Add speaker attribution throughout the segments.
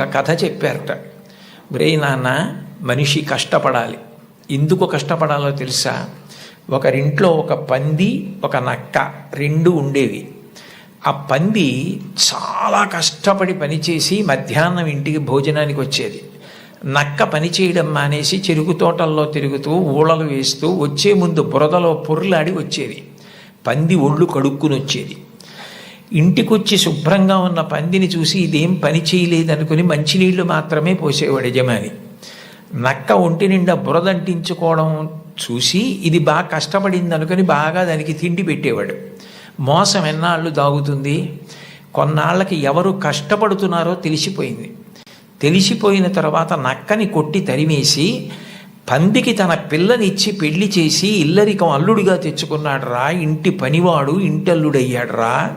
Speaker 1: ఒక కథ చెప్పారట. బ్రే నాన్న మనిషి కష్టపడాలి. ఎందుకు కష్టపడాలో తెలుసా? ఒకరింట్లో ఒక పంది ఒక నక్క రెండు ఉండేవి. ఆ పంది చాలా కష్టపడి పనిచేసి మధ్యాహ్నం ఇంటికి భోజనానికి వచ్చేది. నక్క పని చేయడం మానేసి చెరుకు తోటల్లో తిరుగుతూ ఊళలు వేస్తూ వచ్చే ముందు బురదలో పొర్లాడి వచ్చేది. పంది ఒళ్ళు కడుక్కుని వచ్చేది ఇంటికొచ్చి శుభ్రంగా ఉన్న పందిని చూసి ఇదేం పని చేయలేదనుకుని మంచినీళ్ళు మాత్రమే పోసేవాడు యజమాని. నక్క ఒంటి నిండా బురదంటించుకోవడం చూసి ఇది బాగా కష్టపడింది అనుకుని బాగా దానికి తిండి పెట్టేవాడు. మోసం ఎన్నాళ్ళు దాగుతుంది? కొన్నాళ్ళకి ఎవరు కష్టపడుతున్నారో తెలిసిపోయింది. తెలిసిపోయిన తర్వాత నక్కని కొట్టి తరిమేసి పందికి తన పిల్లనిచ్చి పెళ్ళి చేసి ఇల్లరికం అల్లుడిగా తెచ్చుకున్నాడు రా ఇంటి పనివాడు ఇంటల్లుడయ్యాడు రా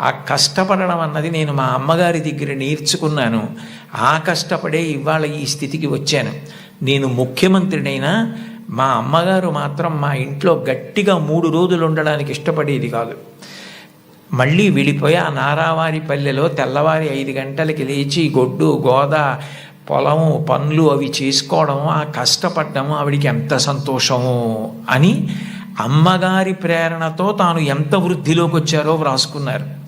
Speaker 1: ఆ కష్టపడడం అన్నది నేను మా అమ్మగారి దగ్గర నేర్చుకున్నాను. ఆ కష్టపడే ఇవాళ ఈ స్థితికి వచ్చాను. నేను ముఖ్యమంత్రినైనా మా అమ్మగారు మాత్రం మా ఇంట్లో గట్టిగా మూడు రోజులు ఉండడానికి ఇష్టపడేది కాదు. మళ్ళీ వెళ్ళిపోయి ఆ నారావారి పల్లెలో తెల్లవారి ఐదు గంటలకి లేచి గొడ్డు గోద పొలము పనులు అవి చేసుకోవడం ఆ కష్టపడ్డము ఆవిడికి ఎంత సంతోషము అని అమ్మగారి ప్రేరణతో తాను ఎంత వృద్ధిలోకి వచ్చారో వ్రాసుకున్నారు.